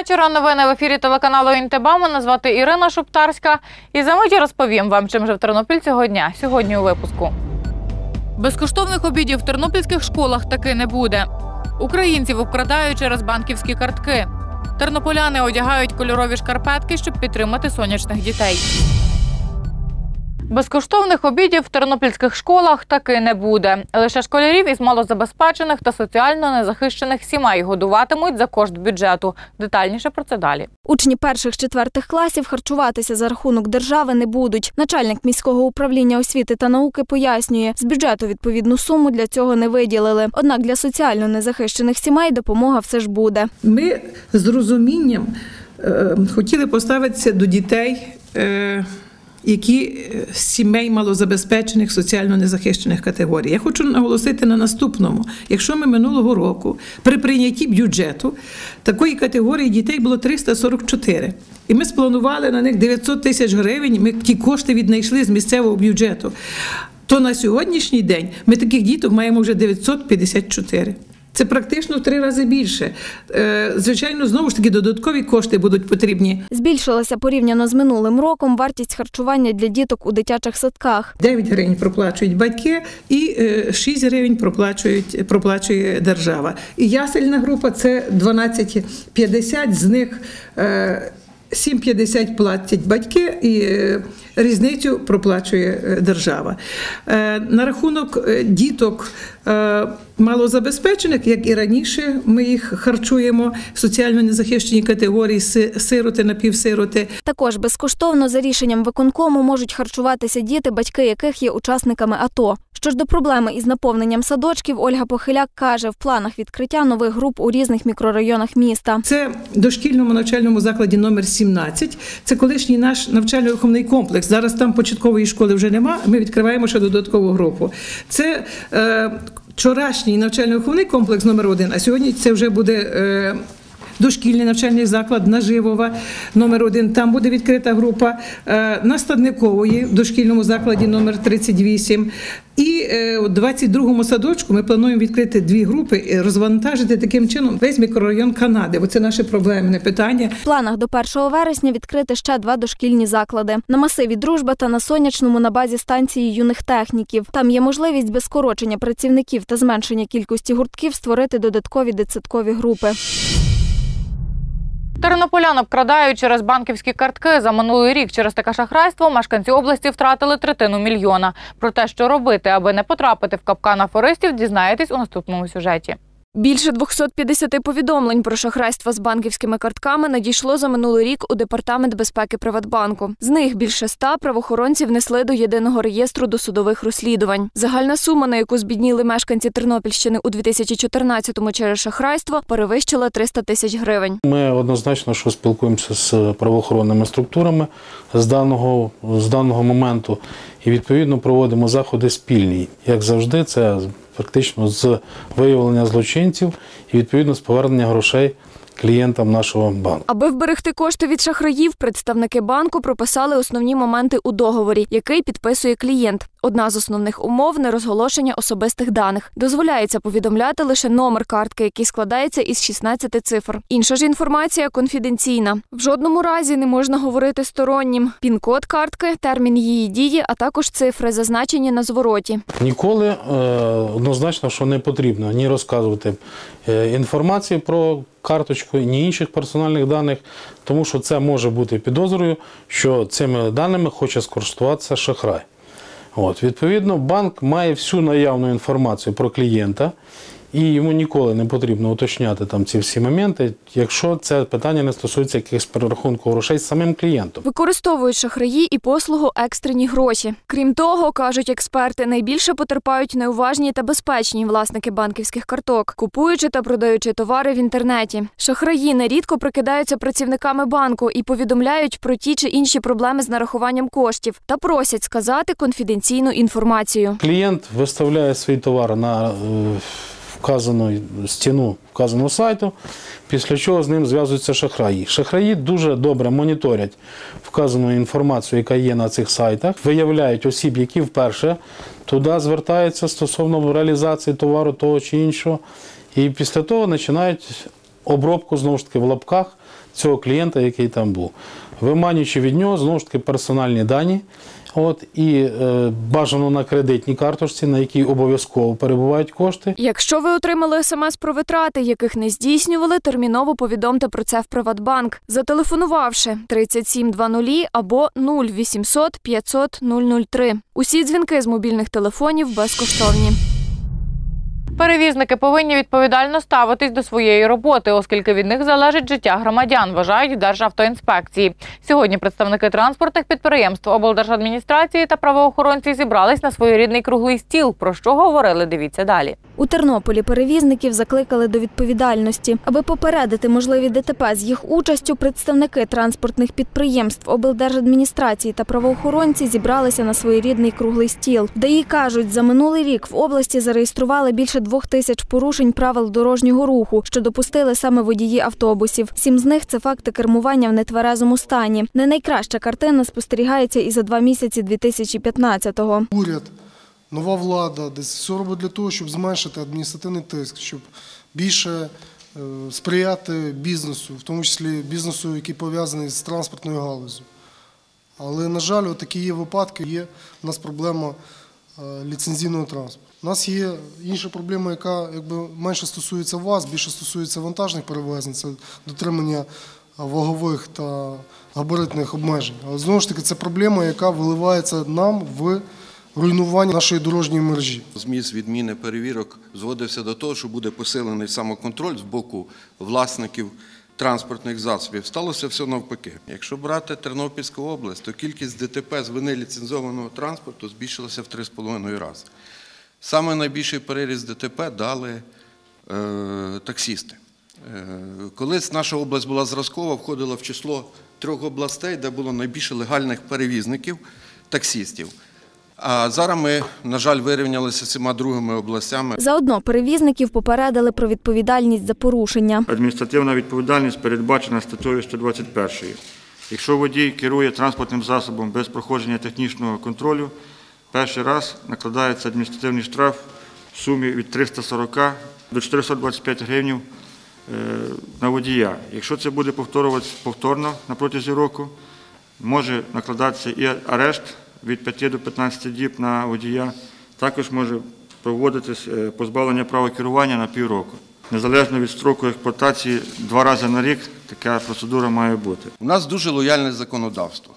Вечора. Новини в ефірі телеканалу Інтеба. Мене звати Ірина Шуптарська. І за миті розповім вам, чим же в Тернопіль цього дня. Сьогодні у випуску. Безкоштовних обідів в тернопільських школах таки не буде. Українців обкрадають через банківські картки. Тернополяни одягають кольорові шкарпетки, щоб підтримати сонячних дітей. Безкоштовних обідів в тернопільських школах таки не буде. Лише школярів із малозабезпечених та соціально незахищених сімей годуватимуть за кошт бюджету. Детальніше про це далі. Учні перших четвертих класів харчуватися за рахунок держави не будуть. Начальник міського управління освіти та науки пояснює, з бюджету відповідну суму для цього не виділили. Однак для соціально незахищених сімей допомога все ж буде. Ми з розумінням е, хотіли поставитися до дітей, е, які е, сімей малозабезпечених, соціально незахищених категорій. Я хочу наголосити на наступному: якщо ми минулого року при прийнятті бюджету такої категорії дітей було 344, і ми спланували на них 900 тисяч гривень. Ми ті кошти віднайшли з місцевого бюджету. То на сьогоднішній день ми таких діток маємо вже 954. Це практично в три рази більше. Е, Звичайно, знову ж таки додаткові кошти будуть потрібні. Збільшилася порівняно з минулим роком вартість харчування для діток у дитячих садках. 9 гривень проплачують батьки і е, 6 гривень проплачують, проплачує держава. І ясельна група це 12,50, з них е, 7,50 платять батьки і е, різницю проплачує е, держава. Е, На рахунок е, діток малозабезпечених, як і раніше, ми їх харчуємо в соціально незахищені категорії си- сироти, напівсироти. Також безкоштовно за рішенням виконкому можуть харчуватися діти, батьки яких є учасниками АТО. Що ж до проблеми із наповненням садочків, Ольга Похиляк каже, в планах відкриття нових груп у різних мікрорайонах міста. Це дошкільному навчальному закладі номер 17. Це колишній наш навчально-виховний комплекс. Зараз там початкової школи вже нема. Ми відкриваємо ще додаткову групу. Це е, вчорашній навчально-виховний комплекс номер 1 а сьогодні це вже буде. Е, Дошкільний навчальний заклад Наживова номер 1 Там буде відкрита група е, на Стадникової в дошкільному закладі номер 38 І е, у 22-му садочку ми плануємо відкрити дві групи і розвантажити таким чином весь мікрорайон Канади. Бо це наше проблемне питання. В планах до 1 вересня відкрити ще два дошкільні заклади на масиві Дружба та на сонячному на базі станції юних техніків. Там є можливість без скорочення працівників та зменшення кількості гуртків створити додаткові дитсадкові групи. Тернополян обкрадають через банківські картки. За минулий рік через таке шахрайство мешканці області втратили третину мільйона. Про те, що робити, аби не потрапити в капкан афористів, дізнаєтесь у наступному сюжеті. Більше 250 повідомлень про шахрайство з банківськими картками надійшло за минулий рік у департамент безпеки Приватбанку. З них більше ста правоохоронці внесли до єдиного реєстру досудових розслідувань. Загальна сума, на яку збідніли мешканці Тернопільщини у 2014-му через шахрайство, перевищила 300 тисяч гривень. Ми однозначно, що спілкуємося з правоохоронними структурами з даного, з даного моменту і відповідно проводимо заходи спільні. Як завжди, це фактично з виявлення злочинців і відповідно з повернення грошей клієнтам нашого банку. Аби вберегти кошти від шахраїв, представники банку прописали основні моменти у договорі, який підписує клієнт. Одна з основних умов нерозголошення особистих даних. Дозволяється повідомляти лише номер картки, який складається із 16 цифр. Інша ж інформація конфіденційна. В жодному разі не можна говорити стороннім. Пін-код картки, термін її дії, а також цифри, зазначені на звороті. Ніколи е, однозначно, що не потрібно ні розказувати е, інформації про карточку, ні інших персональних даних, тому що це може бути підозрою, що цими даними хоче скористуватися шахрай. От, відповідно, банк має всю наявну інформацію про клієнта, і йому ніколи не потрібно уточняти там ці всі моменти, якщо це питання не стосується якихось перерахунку грошей з самим клієнтом. Використовують шахраї і послугу екстрені гроші. Крім того, кажуть експерти, найбільше потерпають неуважні та безпечні власники банківських карток, купуючи та продаючи товари в інтернеті. Шахраї нерідко прикидаються працівниками банку і повідомляють про ті чи інші проблеми з нарахуванням коштів та просять сказати конфіденційну інформацію. Клієнт виставляє свій товар на е, вказану стіну вказаного сайту, після чого з ним зв'язуються шахраї. Шахраї дуже добре моніторять вказану інформацію, яка є на цих сайтах, виявляють осіб, які вперше туди звертаються стосовно реалізації товару того чи іншого, і після того починають обробку знову ж таки в лапках цього клієнта, який там був, виманюючи від нього знову ж таки персональні дані. От і е, бажано на кредитній карточці, на якій обов'язково перебувають кошти. Якщо ви отримали смс про витрати, яких не здійснювали, терміново повідомте про це в Приватбанк, зателефонувавши 3720 або 0800 500 003. Усі дзвінки з мобільних телефонів безкоштовні. Перевізники повинні відповідально ставитись до своєї роботи, оскільки від них залежить життя громадян, вважають Державтоінспекції. Сьогодні представники транспортних підприємств, облдержадміністрації та правоохоронці зібрались на своєрідний круглий стіл. Про що говорили? Дивіться далі. У Тернополі перевізників закликали до відповідальності. Аби попередити можливі ДТП з їх участю, представники транспортних підприємств, облдержадміністрації та правоохоронці зібралися на своєрідний круглий стіл. ДАІ кажуть, за минулий рік в області зареєстрували більше двох тисяч порушень правил дорожнього руху, що допустили саме водії автобусів. Сім з них це факти кермування в нетверезому стані. Не найкраща картина спостерігається і за два місяці 2015-го. уряд, нова влада, десь все робить для того, щоб зменшити адміністративний тиск, щоб більше е, сприяти бізнесу, в тому числі бізнесу, який пов'язаний з транспортною галузю. Але, на жаль, такі є випадки, є у нас проблема ліцензійного транспорту. У нас є інша проблема, яка якби менше стосується вас, більше стосується вантажних перевезень, це дотримання е, вагових та габаритних обмежень. Але знову ж таки, це проблема, яка виливається нам в руйнування нашої дорожньої мережі. Зміст відміни перевірок зводився до того, що буде посилений самоконтроль з боку власників транспортних засобів. Сталося все навпаки. Якщо брати Тернопільську область, то кількість ДТП з вини ліцензованого транспорту збільшилася в 3,5 рази. Саме найбільший переріз ДТП дали е, таксісти. Е, колись наша область була зразкова, входила в число трьох областей, де було найбільше легальних перевізників, таксістів. А зараз ми, на жаль, вирівнялися з цими другими областями. Заодно перевізників попередили про відповідальність за порушення. Адміністративна відповідальність передбачена статтею 121. Якщо водій керує транспортним засобом без проходження технічного контролю, перший раз накладається адміністративний штраф в сумі від 340 до 425 гривень на водія. Якщо це буде повторюватися повторно на протязі року, може накладатися і арешт від 5 до 15 діб на водія. Також може проводитись е, позбавлення права керування на півроку. Незалежно від строку експлуатації два рази на рік така процедура має бути. У нас дуже лояльне законодавство.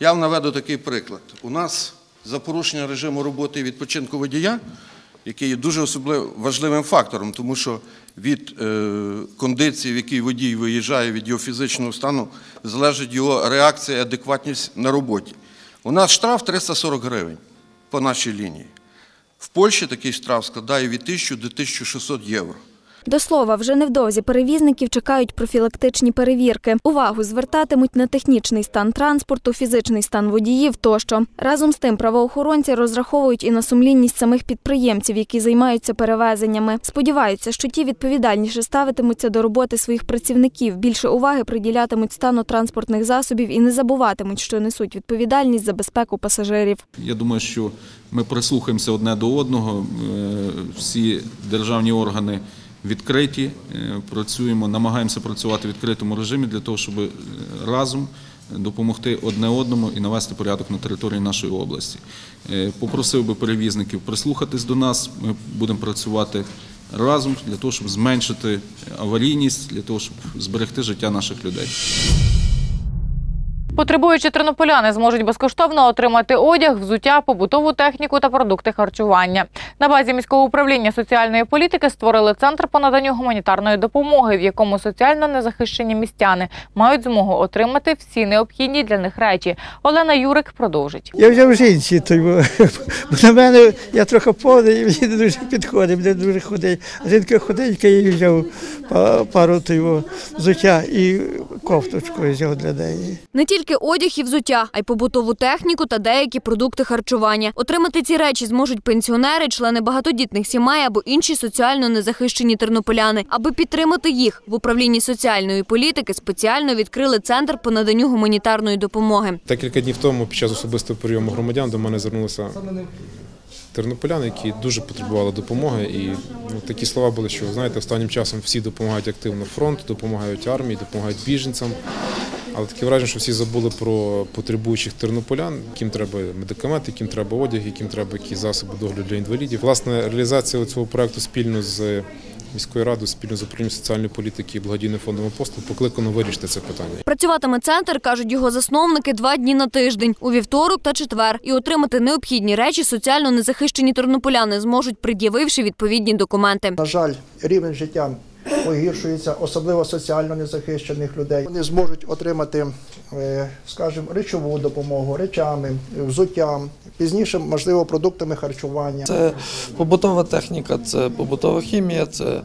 Я вам наведу такий приклад. У нас за порушення режиму роботи і відпочинку водія, який є дуже особливо важливим фактором, тому що від е, кондиції, в якій водій виїжджає, від його фізичного стану, залежить його реакція і адекватність на роботі. У нас штраф 340 гривень по нашій лінії. В Польщі такий штраф складає від 1000 до 1600 євро. До слова, вже невдовзі перевізників чекають профілактичні перевірки. Увагу звертатимуть на технічний стан транспорту, фізичний стан водіїв тощо. Разом з тим, правоохоронці розраховують і на сумлінність самих підприємців, які займаються перевезеннями. Сподіваються, що ті відповідальніше ставитимуться до роботи своїх працівників, більше уваги приділятимуть стану транспортних засобів і не забуватимуть, що несуть відповідальність за безпеку пасажирів. Я думаю, що ми прислухаємося одне до одного. Е, Всі державні органи відкриті, е, працюємо, намагаємося працювати в відкритому режимі для того, щоб е, разом допомогти одне одному і навести порядок на території нашої області. Е, Попросив би перевізників прислухатись до нас. Ми будемо працювати разом для того, щоб зменшити аварійність, для того, щоб зберегти життя наших людей. Потребуючі тернополяни зможуть безкоштовно отримати одяг, взуття, побутову техніку та продукти харчування. На базі міського управління соціальної політики створили центр по наданню гуманітарної допомоги, в якому соціально незахищені містяни мають змогу отримати всі необхідні для них речі. Олена Юрик продовжить. Я взяв жінці, бо на мене я трохи повний, і мені не дуже підходить, мене дуже худий. Жінка худенька, я їй взяв пару того взуття і кофточку взяв для неї. Не тільки одяг і взуття, а й побутову техніку та деякі продукти харчування. Отримати ці речі зможуть пенсіонери, члени багатодітних сімей або інші соціально незахищені тернополяни. Аби підтримати їх в управлінні соціальної політики спеціально відкрили центр по наданню гуманітарної допомоги. Декілька днів тому під час особистого прийому громадян до мене звернулася тернополян, які дуже потребували допомоги. І ну, такі слова були, що знаєте, останнім часом всі допомагають активно фронту, допомагають армії, допомагають біженцям. Але таке враження, що всі забули про потребуючих тернополян, яким треба медикаменти, яким треба одяг, яким треба якісь засоби догляду для інвалідів. Власне, реалізація цього проекту спільно з міською радою, спільно з управлінням соціальної політики і благодійним фондом апостол покликано вирішити це питання. Працюватиме центр, кажуть його засновники, два дні на тиждень у вівторок та четвер, і отримати необхідні речі соціально незахищені тернополяни зможуть, пред'явивши відповідні документи. На жаль, рівень життя погіршується, особливо соціально незахищених людей. Вони зможуть отримати, е, скажімо, речову допомогу, речами, взуттям, пізніше, можливо, продуктами харчування. Це побутова техніка, це побутова хімія, це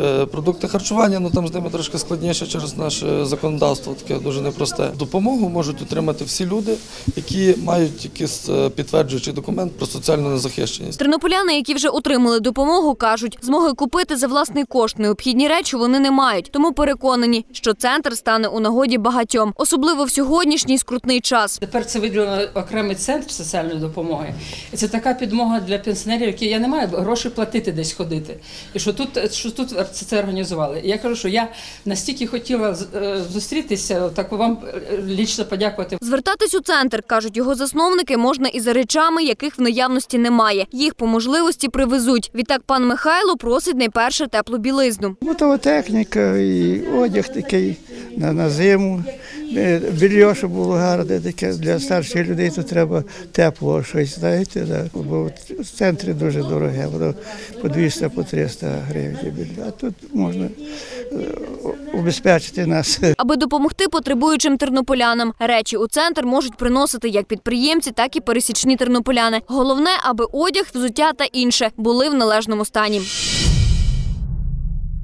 е, продукти харчування. Ну там з ними трошки складніше через наше законодавство, таке дуже непросте. Допомогу можуть отримати всі люди, які мають якийсь е, підтверджуючий документ про соціальну незахищеність. Тернополяни, які вже отримали допомогу, кажуть, змоги купити за власний кошт необхідні речі вони не мають, тому переконані, що центр стане у нагоді багатьом, особливо в сьогоднішній скрутний час. Тепер це виділено окремий центр соціальної допомоги. Це така підмога для пенсіонерів, які я не маю грошей платити десь ходити. І що тут, що тут це, організували. І я кажу, що я настільки хотіла е, зустрітися, так вам лічно подякувати. Звертатись у центр, кажуть його засновники, можна і за речами, яких в наявності немає. Їх по можливості привезуть. Відтак пан Михайло просить найперше теплу білизну. Готова техніка і одяг такий на, на зиму. Е, Більйо, щоб було гарне, таке для старших людей, то треба теплого щось, знаєте, да. бо в центрі дуже дороге, воно по 200 по 300 гривень більйо. А тут можна е, убезпечити нас. Аби допомогти потребуючим тернополянам. Речі у центр можуть приносити як підприємці, так і пересічні тернополяни. Головне, аби одяг, взуття та інше були в належному стані.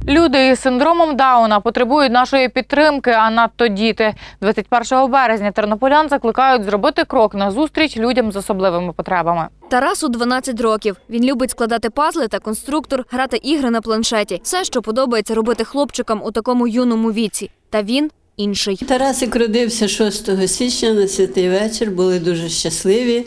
Люди із синдромом Дауна потребують нашої підтримки, а надто діти. 21 березня тернополян закликають зробити крок на зустріч людям з особливими потребами. Тарасу 12 років. Він любить складати пазли та конструктор, грати ігри на планшеті. Все, що подобається робити хлопчикам у такому юному віці. Та він інший. Тарасик родився 6 січня на святий вечір, були дуже щасливі.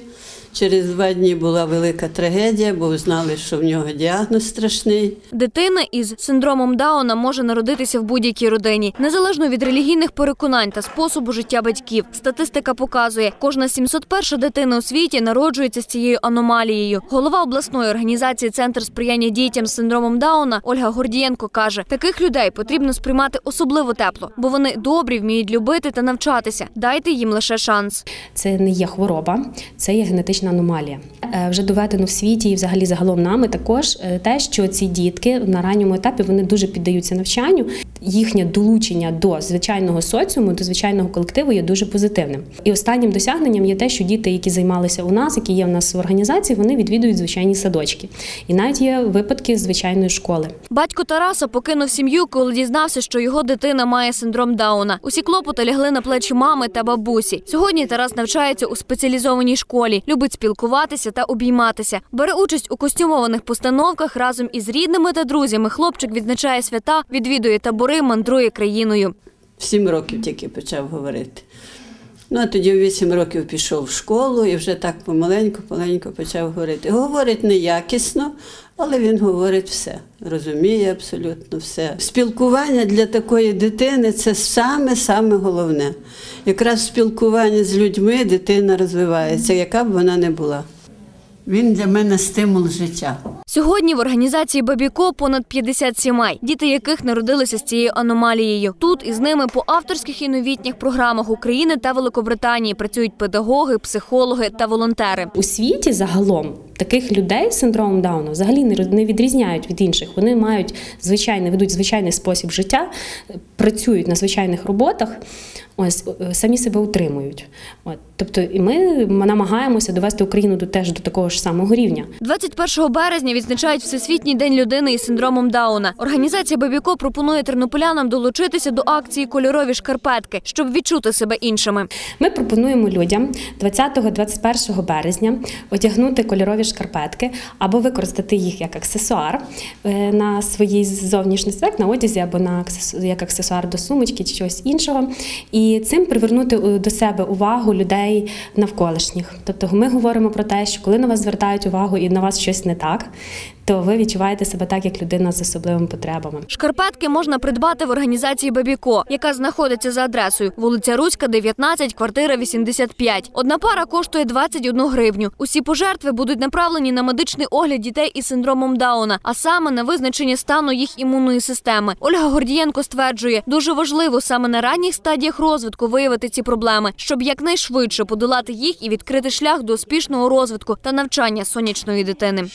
Через два дні була велика трагедія, бо знали, що в нього діагноз страшний. Дитина із синдромом Дауна може народитися в будь-якій родині, незалежно від релігійних переконань та способу життя батьків. Статистика показує, кожна 701 дитина у світі народжується з цією аномалією. Голова обласної організації Центр сприяння дітям з синдромом Дауна Ольга Гордієнко каже: таких людей потрібно сприймати особливо тепло, бо вони добрі, вміють любити та навчатися. Дайте їм лише шанс. Це не є хвороба, це є генетична аномалія. Е, Вже доведено в світі і взагалі загалом нами також е, те, що ці дітки на ранньому етапі вони дуже піддаються навчанню. Їхнє долучення до звичайного соціуму, до звичайного колективу є дуже позитивним. І останнім досягненням є те, що діти, які займалися у нас, які є в нас в організації, вони відвідують звичайні садочки. І навіть є випадки з звичайної школи. Батько Тараса покинув сім'ю, коли дізнався, що його дитина має синдром Дауна. Усі клопоти лягли на плечі мами та бабусі. Сьогодні Тарас навчається у спеціалізованій школі, любить спілкуватися та обійматися. Бере участь у костюмованих постановках разом із рідними та друзями. Хлопчик відзначає свята, відвідує табори, мандрує країною. Сім років тільки почав говорити. Ну, а тоді в вісім років пішов в школу і вже так помаленьку, помаленьку почав говорити. Говорить неякісно, але він говорить все, розуміє абсолютно все. Спілкування для такої дитини це саме-саме головне. Якраз в спілкуванні з людьми дитина розвивається, яка б вона не була. Він для мене стимул життя. Сьогодні в організації Бабіко понад 50 сімей, діти яких народилися з цією аномалією. Тут із ними по авторських і новітніх програмах України та Великобританії працюють педагоги, психологи та волонтери. У світі загалом таких людей з синдромом Дауна взагалі не відрізняють від інших. Вони мають звичайний, ведуть звичайний спосіб життя, працюють на звичайних роботах. Ось е, самі себе утримують. От тобто, і ми намагаємося довести Україну до теж до такого ж самого рівня. 21 березня відзначають відзначають Всесвітній день людини із синдромом Дауна. Організація Бабіко пропонує тернополянам долучитися до акції Кольорові шкарпетки, щоб відчути себе іншими. Ми пропонуємо людям 20-21 березня одягнути кольорові шкарпетки або використати їх як аксесуар е, на своїй зовнішності, як на одязі або на як аксесуар до сумочки чи чогось іншого, і цим привернути е, до себе увагу людей навколишніх. Тобто ми говоримо про те, що коли на вас звертають увагу і на вас щось не так, то ви відчуваєте себе так, як людина з особливими потребами. Шкарпетки можна придбати в організації Бабіко, яка знаходиться за адресою вулиця Руська, 19, квартира 85. Одна пара коштує 21 гривню. Усі пожертви будуть направлені на медичний огляд дітей із синдромом Дауна, а саме на визначення стану їх імунної системи. Ольга Гордієнко стверджує, дуже важливо саме на ранніх стадіях розвитку виявити ці проблеми, щоб якнайшвидше подолати їх і відкрити шлях до успішного розвитку та навчання сонячної дитини.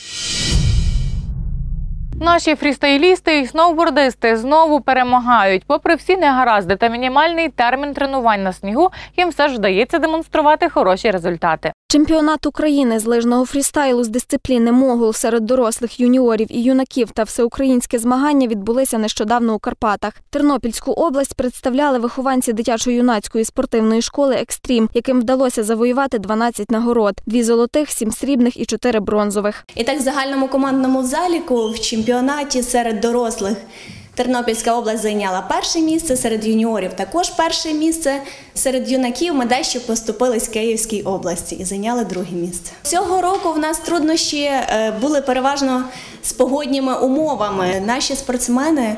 Наші фрістайлісти і сноубордисти знову перемагають. Попри всі негаразди та мінімальний термін тренувань на снігу, їм все ж вдається демонструвати хороші результати. Чемпіонат України з лижного фрістайлу з дисципліни Могул серед дорослих юніорів і юнаків та всеукраїнське змагання відбулися нещодавно у Карпатах. Тернопільську область представляли вихованці дитячо-юнацької спортивної школи Екстрім, яким вдалося завоювати 12 нагород: дві золотих, сім срібних і чотири бронзових. І так в загальному командному заліку в чемпіонаті серед дорослих Тернопільська область зайняла перше місце, серед юніорів також перше місце. Серед юнаків ми дещо поступились Київській області і зайняли друге місце. Цього року в нас труднощі е, були переважно з погодніми умовами. Наші спортсмени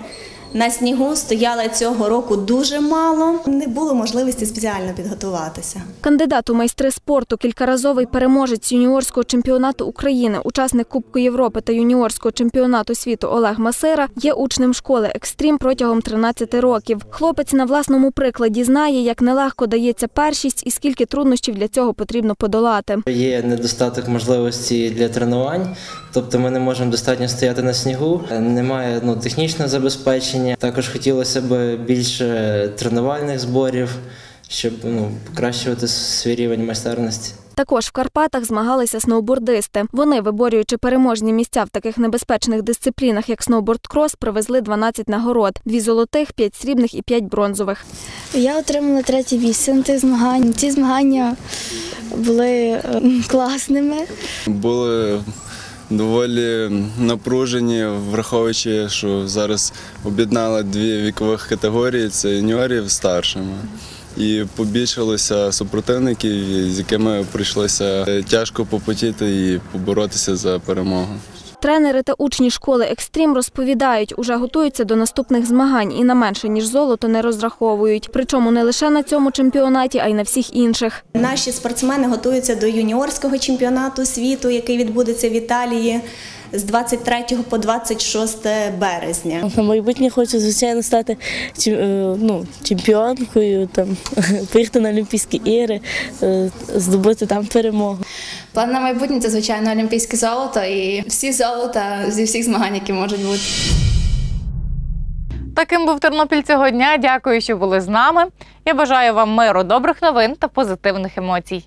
на снігу стояли цього року дуже мало. Не було можливості спеціально підготуватися. Кандидат у майстри спорту, кількаразовий переможець юніорського чемпіонату України, учасник Кубку Європи та юніорського чемпіонату світу Олег Масира є учнем школи Екстрім протягом 13 років. Хлопець на власному прикладі знає, як нелегко дається першість і скільки труднощів для цього потрібно подолати. Є недостаток можливості для тренувань, тобто ми не можемо достатньо стояти на снігу, немає ну, технічного забезпечення. Також хотілося б більше тренувальних зборів, щоб ну, покращувати свій рівень майстерності. Також в Карпатах змагалися сноубордисти. Вони, виборюючи переможні місця в таких небезпечних дисциплінах, як сноуборд-крос, привезли 12 нагород: дві золотих, п'ять срібних і п'ять бронзових. Я отримала третє місце на тих змаганнях. Ці змагання були е, класними. були доволі напружені, враховуючи, що зараз об'єднали дві вікових категорії це юніорів старшими. І побільшилося супротивників, з якими прийшлося тяжко попотіти і поборотися за перемогу. Тренери та учні школи Екстрім розповідають, уже готуються до наступних змагань і на менше ніж золото не розраховують. Причому не лише на цьому чемпіонаті, а й на всіх інших. Наші спортсмени готуються до юніорського чемпіонату світу, який відбудеться в Італії з 23 по 26 березня. На майбутнє хочу, звичайно, стати е, ну, чемпіонкою, там, поїхати на Олімпійські ігри, е, здобути там перемогу. План на майбутнє це звичайно олімпійське золото і всі золота зі всіх змагань, які можуть бути. Таким був Тернопіль цього дня. Дякую, що були з нами. Я бажаю вам миру, добрих новин та позитивних емоцій.